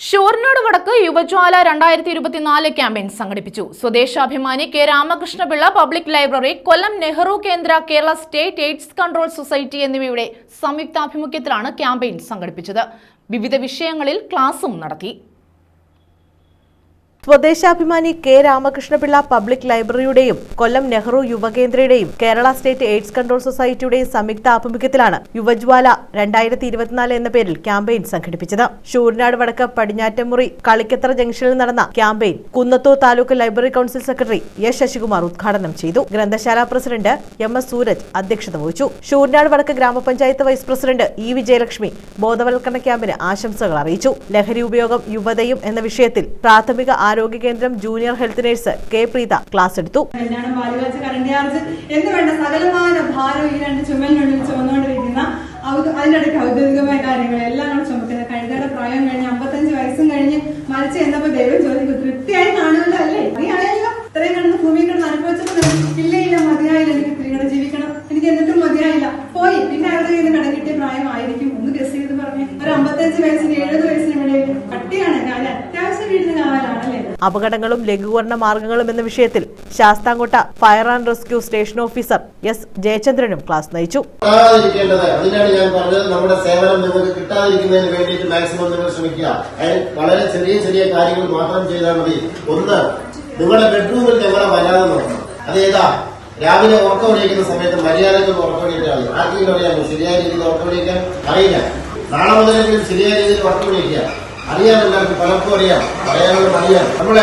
ഷൂർനാട് വടക്ക് യുവജ്വാല രണ്ടായിരത്തി ഇരുപത്തിനാല് ക്യാമ്പയിൻ സംഘടിപ്പിച്ചു. Swadeshabhimani K Ramakrishna Pillai public library Kollam Nehru കേന്ദ്ര Kerala state AIDS control society എന്നിവയുടെ സംയുക്താഭിമുഖ്യത്തിലാണ് ക്യാമ്പയിൻ സംഘടിപ്പിച്ചത്. വിവിധ വിഷയങ്ങളിൽ ക്ലാസും നടത്തി. സ്വദേശാഭിമാനി കെ രാമകൃഷ്ണപിള്ള പബ്ലിക് ലൈബ്രറിയുടെയും കൊല്ലം നെഹ്റു യുവകേന്ദ്രയുടെയും കേരള സ്റ്റേറ്റ് എയ്ഡ്സ് കൺട്രോൾ സൊസൈറ്റിയുടെയും സംയുക്ത ആഭിമുഖ്യത്തിലാണ് യുവജ്വാല രണ്ടായിരത്തി ഇരുപത്തിനാല് എന്ന പേരിൽ ക്യാമ്പയിൻ സംഘടിപ്പിച്ചത്. ഷൂരിനാട് വടക്ക് പടിഞ്ഞാറ്റമുറി കളിക്കത്ര ജംഗ്ഷനിൽ നടന്ന campaign Kunnathur taluk library council secretary S Sasikumar ഉദ്ഘാടനം ചെയ്തു. ഗ്രന്ഥശാല പ്രസിഡന്റ് എം എസ് സൂരജ് അധ്യക്ഷത വഹിച്ചു. ഷൂരിനാട് വടക്ക് ഗ്രാമപഞ്ചായത്ത് വൈസ് പ്രസിഡന്റ് ഇ വിജയലക്ഷ്മി ബോധവൽക്കരണ ക്യാമ്പിന് ആശംസകൾ അറിയിച്ചു. ലഹരി ഉപയോഗം യുവതയും എന്ന വിഷയത്തിൽ പ്രാഥമിക ആരോഗ്യ കേന്ദ്രം junior health nurse K Preetha class എടുത്തു. എന്ന് വേണ്ട സകലമായ ഭാരം ഈ രണ്ട് ചുമലിനുള്ളിൽ ചുമന്നുകൊണ്ടിരിക്കുന്ന അതിനിടയ്ക്ക് ഔദ്യോഗികമായ കാര്യങ്ങൾ എല്ലാം കൂടെ ചുമക്കുന്ന കഴുതയുടെ പ്രായം കഴിഞ്ഞ് അമ്പത്തഞ്ച് വയസ്സും കഴിഞ്ഞ് മരിച്ചു എന്നപ്പോ ദൈവം ചോദിക്കും തൃപ്തിയായി കാണുമല്ലോ അല്ലേ അറിയാമല്ലോ ഇത്രയും കിടന്ന് ഭൂമി കിടന്ന് അനുഭവിച്ചപ്പോൾ ഇല്ല മതിയായില്ല എനിക്ക് തിരികെ ജീവിക്കണം. എനിക്ക് എന്നിട്ടും മതിയായില്ല. പോയി. പിന്നെ അവരുടെ കയ്യിൽ പ്രായമായിരിക്കും ഒന്ന് ഗസ് ചെയ്ത് പറഞ്ഞു. ഒരു അമ്പത്തഞ്ച് വയസ്സിന് എഴുപത് അപകടങ്ങളും ലഘൂകരണ മാർഗങ്ങളും എന്ന വിഷയത്തിൽ Sasthamkotta fire and rescue station officer S ജയചന്ദ്രനും class നയിച്ചു. അതിനാണ് ഞാൻ പറഞ്ഞത്. നമ്മുടെ സേവനം നിങ്ങൾക്ക് കിട്ടാതിരിക്കുന്നതിന് വേണ്ടിയിട്ട് മാക്സിമം നിങ്ങൾ ശ്രമിക്കുക. വളരെ ചെറിയ ചെറിയ കാര്യങ്ങൾ മാത്രം ചെയ്താൽ മതി. ഒന്ന് നിങ്ങളുടെ ബെഡ്റൂമിൽ ഞങ്ങളെ വരാതെ നോക്കണം. അതേതാ രാവിലെ ഉറക്കമൊഴിക്കുന്ന സമയത്ത് മര്യാദകൾ ഉറക്കമൊഴിക്കാൻ ആർക്കെങ്കിലും അറിയാമോ? ശരിയായ രീതിയിൽ ഉറക്കമൊഴിക്കാൻ അറിയില്ല. നാളെ മുതലെങ്കിലും ശരിയായ രീതിയിൽ ഉറക്കമൊഴിക്കുക അറിയാം എല്ലാവർക്കും പലർക്കും അറിയാം. പറയാനുള്ള അറിയാം. നമ്മൾ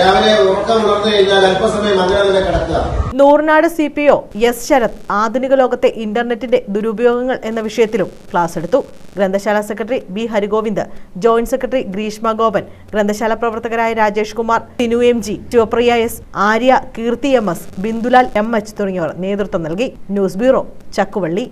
രാവിലെ ഉറക്കം ഉണർന്നു കഴിഞ്ഞാൽ അല്പസമയം അങ്ങനെ കിടക്കുക. Nooranad C P O S Sarath ആധുനിക ലോകത്തെ ഇന്റർനെറ്റിന്റെ ദുരുപയോഗങ്ങൾ എന്ന വിഷയത്തിലും ക്ലാസ് എടുത്തു. ഗ്രന്ഥശാല secretary B Harigovind joint secretary Greeshma Gopan ഗ്രന്ഥശാല പ്രവർത്തകരായ Rajesh Kumar Tinu M G Sivapriya S Arya Keerthi M S Bindulal M H തുടങ്ങിയവർ നേതൃത്വം നൽകി. News bureau Chakkuvally.